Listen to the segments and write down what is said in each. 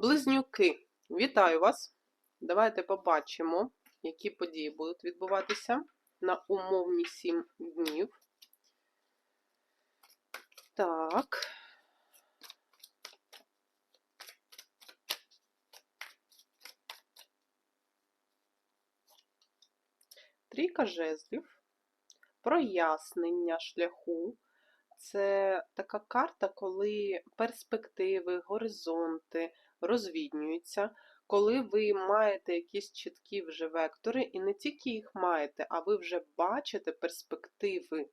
Близнюки, вітаю вас! Давайте побачимо, які події будуть відбуватися на умовні 7 днів. Так. Трійка жезлів, прояснення шляху. Це така карта, коли перспективи, горизонти розвіднюються, коли ви маєте якісь чіткі вже вектори, і не тільки їх маєте, а ви вже бачите перспективи.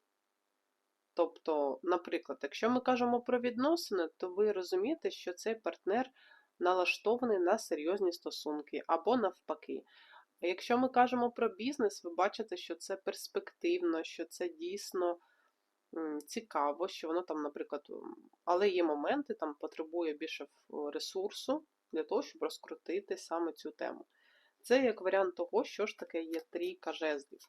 Тобто, наприклад, якщо ми кажемо про відносини, то ви розумієте, що цей партнер налаштований на серйозні стосунки або навпаки. Якщо ми кажемо про бізнес, ви бачите, що це перспективно, що це дійсно цікаво, що воно там, наприклад, але є моменти, там потребує більше ресурсу для того, щоб розкрутити саме цю тему. Це як варіант того, що ж таке є трійка жезлів.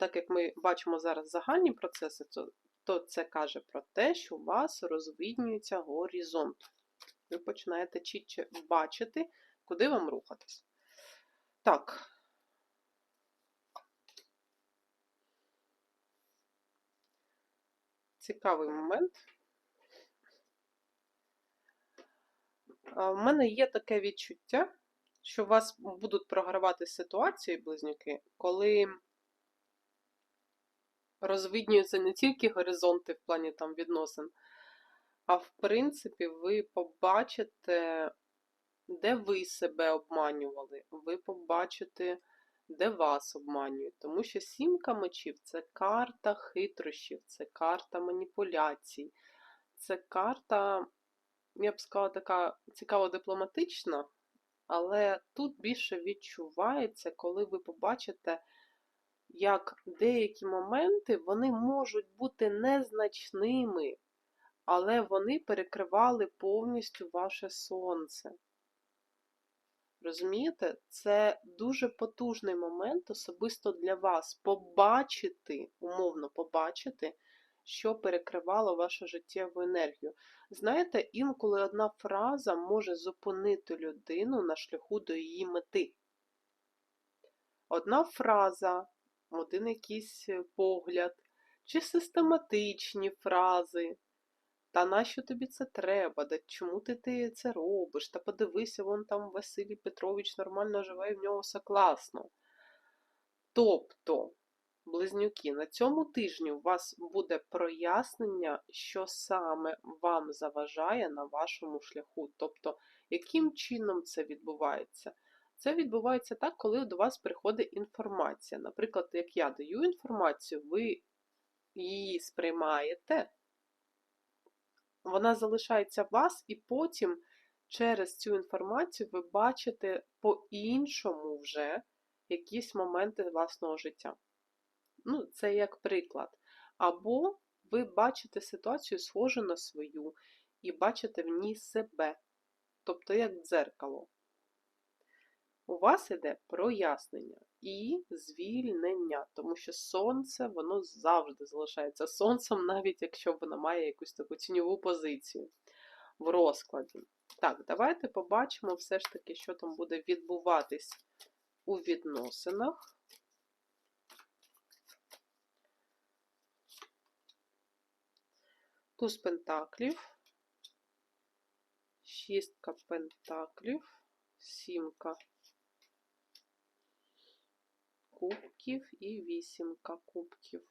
Так як ми бачимо зараз загальні процеси, то, то це каже про те, що у вас розвиднюється горизонт. Ви починаєте чітче бачити, куди вам рухатись. Так. Цікавий момент. В мене є таке відчуття, що у вас будуть програвати ситуації, близнюки, коли розвиднюються не тільки горизонти в плані там відносин, а в принципі ви побачите, де ви себе обманювали, ви побачите, де вас обманюють. Тому що сімка мечів це карта хитрощів, це карта маніпуляцій, це карта, я б сказала, така цікаво дипломатична, але тут більше відчувається, коли ви побачите, як деякі моменти вони можуть бути незначними, але вони перекривали повністю ваше сонце. Розумієте? Це дуже потужний момент особисто для вас побачити, умовно побачити, що перекривало вашу життєву енергію. Знаєте, інколи одна фраза може зупинити людину на шляху до її мети. Одна фраза, один якийсь погляд, чи систематичні фрази. Та нащо тобі це треба? Да чому ти, ти це робиш? Та подивися, вон там Василій Петрович нормально живе, і в нього все класно. Тобто, близнюки, на цьому тижні у вас буде прояснення, що саме вам заважає на вашому шляху. Тобто, яким чином це відбувається? Це відбувається так, коли до вас приходить інформація. Наприклад, як я даю інформацію, ви її сприймаєте, вона залишається в вас, і потім через цю інформацію ви бачите по-іншому вже якісь моменти власного життя. Ну, це як приклад. Або ви бачите ситуацію схожу на свою, і бачите в ній себе, тобто як дзеркало. У вас іде прояснення і звільнення, тому що сонце воно завжди залишається сонцем, навіть якщо воно має якусь таку тіньову позицію в розкладі. Так, давайте побачимо все ж таки, що там буде відбуватись у відносинах. Туз пентаклів, шістка пентаклів, сімка кубків і вісімка кубків.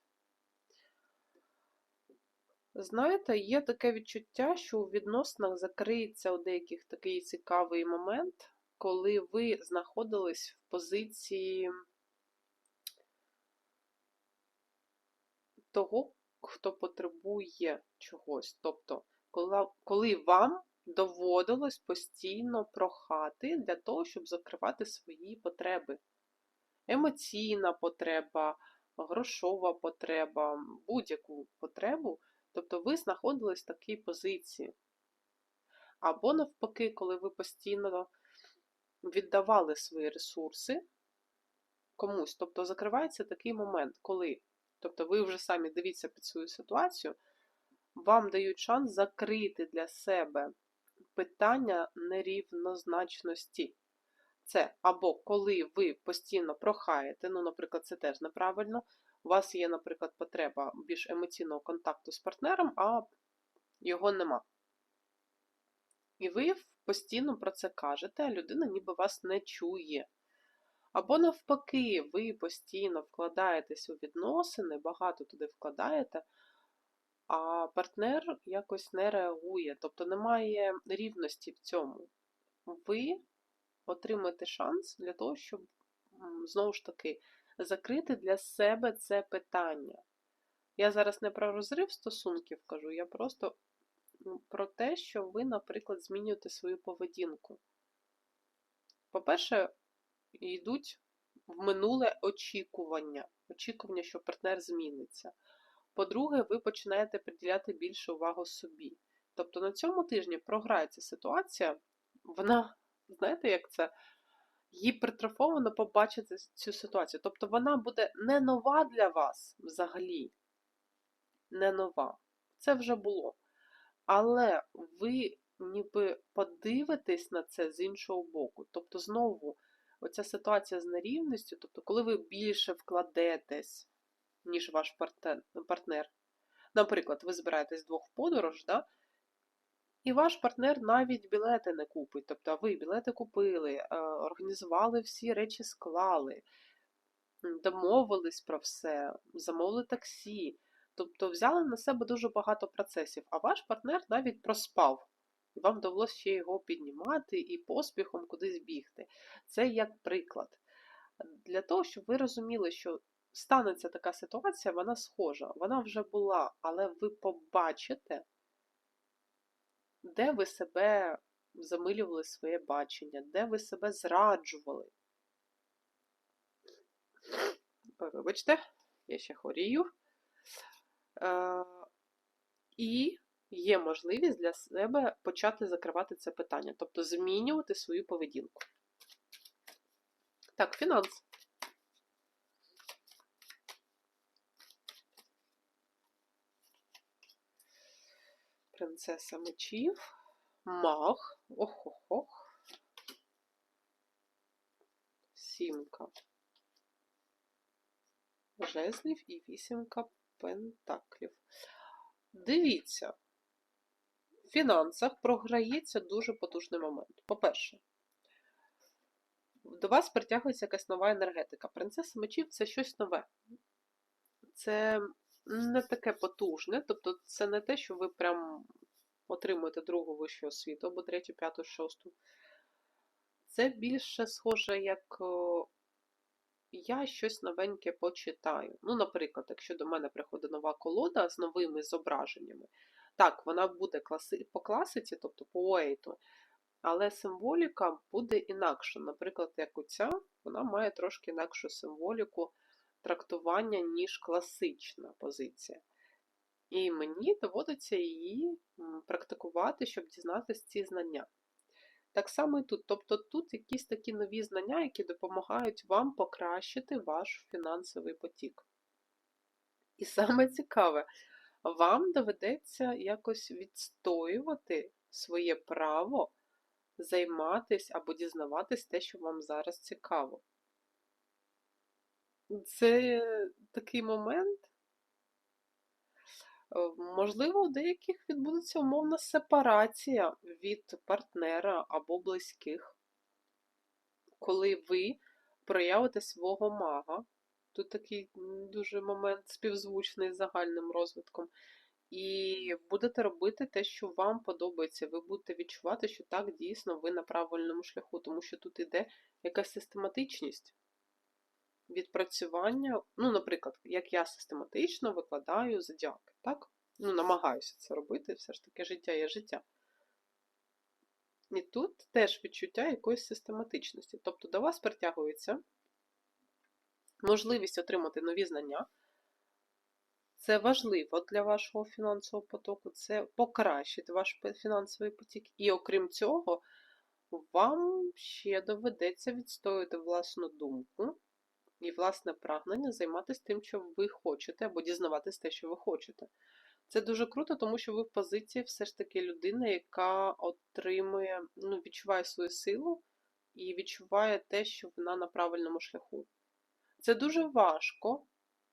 Знаєте, є таке відчуття, що у відносинах закриється у деяких такий цікавий момент, коли ви знаходились в позиції того, хто потребує чогось. Тобто, коли, вам доводилось постійно прохати для того, щоб закривати свої потреби емоційна потреба, грошова потреба, будь-яку потребу, тобто ви знаходились в такій позиції. Або навпаки, коли ви постійно віддавали свої ресурси комусь, тобто закривається такий момент, коли, тобто ви вже самі дивіться під свою ситуацію, вам дають шанс закрити для себе питання нерівнозначності. Це або коли ви постійно прохаєте, ну, наприклад, це теж неправильно. У вас є, наприклад, потреба більш емоційного контакту з партнером, а його нема. І ви постійно про це кажете, а людина ніби вас не чує. Або навпаки, ви постійно вкладаєтесь у відносини, багато туди вкладаєте, а партнер якось не реагує, тобто немає рівності в цьому. Ви отримаєте шанс для того, щоб, знову ж таки, закрити для себе це питання. Я зараз не про розрив стосунків кажу, я просто про те, що ви, наприклад, змінюєте свою поведінку. По-перше, йдуть в минуле очікування, очікування, що партнер зміниться. По-друге, ви починаєте приділяти більше увагу собі. Тобто на цьому тижні програється ситуація, вона, знаєте, як це гіпертрофовано побачити цю ситуацію. Тобто вона буде не нова для вас взагалі. Не нова. Це вже було. Але ви ніби подивитесь на це з іншого боку. Тобто, знову, оця ситуація з нерівністю, тобто, коли ви більше вкладетесь, ніж ваш партнер. Наприклад, ви збираєтесь двох подорож, да? І ваш партнер навіть білети не купить. Тобто, ви білети купили, е, організували всі речі, склали, домовились про все, замовили таксі. Тобто взяли на себе дуже багато процесів, а ваш партнер навіть проспав. І вам довелося ще його піднімати і поспіхом кудись бігти. Це як приклад. Для того, щоб ви розуміли, що станеться така ситуація, вона схожа, вона вже була, але ви побачите, де ви себе замилювали своє бачення, де ви себе зраджували. Вибачте, я ще хворію. Е, і є можливість для себе почати закривати це питання, тобто змінювати свою поведінку. Так, фінанс. Принцеса мечів, маг, ох-ох-ох, сімка жезлів і вісімка пентаклів. Дивіться, в фінансах програється дуже потужний момент. По-перше, до вас притягується якась нова енергетика. Принцеса мечів це щось нове. Це не таке потужне, тобто це не те, що ви прям отримуєте другу вищу освіту, або третю, п'яту, шосту. Це більше схоже, як я щось новеньке почитаю. Ну, наприклад, якщо до мене приходить нова колода з новими зображеннями, так, вона буде класи... по класиці, тобто по уейту, але символіка буде інакша. Наприклад, як оця, вона має трошки інакшу символіку трактування, ніж класична позиція. І мені доводиться її практикувати, щоб дізнатися ці знання. Так само і тут. Тобто тут якісь такі нові знання, які допомагають вам покращити ваш фінансовий потік. І саме цікаве, вам доведеться якось відстоювати своє право займатися або дізнаватись те, що вам зараз цікаво. Це такий момент, Е, можливо, у деяких відбудеться умовна сепарація від партнера або близьких, коли ви проявите свого мага. Тут такий дуже момент співзвучний з загальним розвитком. І будете робити те, що вам подобається. Ви будете відчувати, що так дійсно ви на правильному шляху, тому що тут іде якась систематичність відпрацювання, ну, наприклад, як я систематично викладаю зодіаки, так? Ну, намагаюся це робити, все ж таки життя є життя. І тут теж відчуття якоїсь систематичності. Тобто до вас притягується можливість отримати нові знання. Це важливо для вашого фінансового потоку, це покращить ваш фінансовий потік. І окрім цього, вам ще доведеться відстояти власну думку і власне прагнення займатися тим, що ви хочете, або дізнаватись те, що ви хочете. Це дуже круто, тому що ви в позиції все ж таки людина, яка отримує, ну, відчуває свою силу і відчуває те, що вона на правильному шляху. Це дуже важко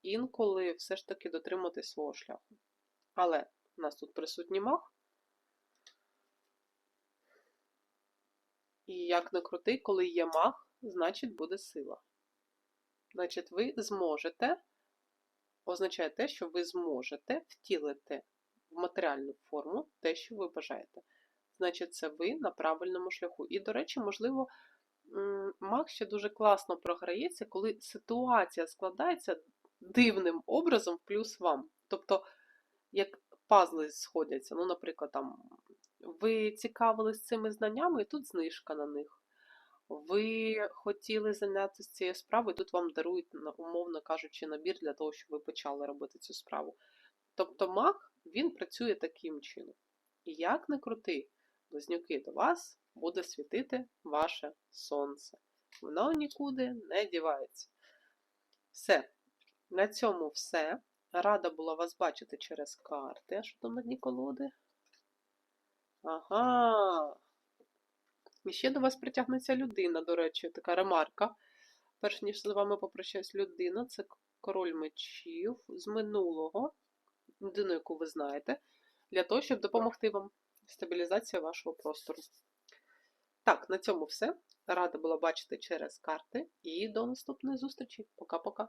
інколи все ж таки дотримати свого шляху. Але у нас тут присутній маг. І як не крутий, коли є маг, значить буде сила. Значить, ви зможете, означає те, що ви зможете втілити в матеріальну форму те, що ви бажаєте. Значить, це ви на правильному шляху. І, до речі, можливо, маг ще дуже класно програється, коли ситуація складається дивним образом плюс вам. Тобто, як пазли сходяться. Ну, наприклад, там ви цікавились цими знаннями, і тут знижка на них. Ви хотіли зайнятися цією справою, тут вам дарують, умовно кажучи, набір для того, щоб ви почали робити цю справу. Тобто маг, він працює таким чином. І як не крути, близнюки до вас буде світити ваше сонце. Воно нікуди не дівається. Все. На цьому все. Рада була вас бачити через карти. А що там на дні колоди? Ага. І ще до вас притягнеться людина, до речі, така ремарка. Перш ніж з вами попрощаюсь людина, це король мечів з минулого, людину, яку ви знаєте, для того, щоб допомогти вам в стабілізації вашого простору. Так, на цьому все. Рада була бачити через карти і до наступної зустрічі. Пока-пока.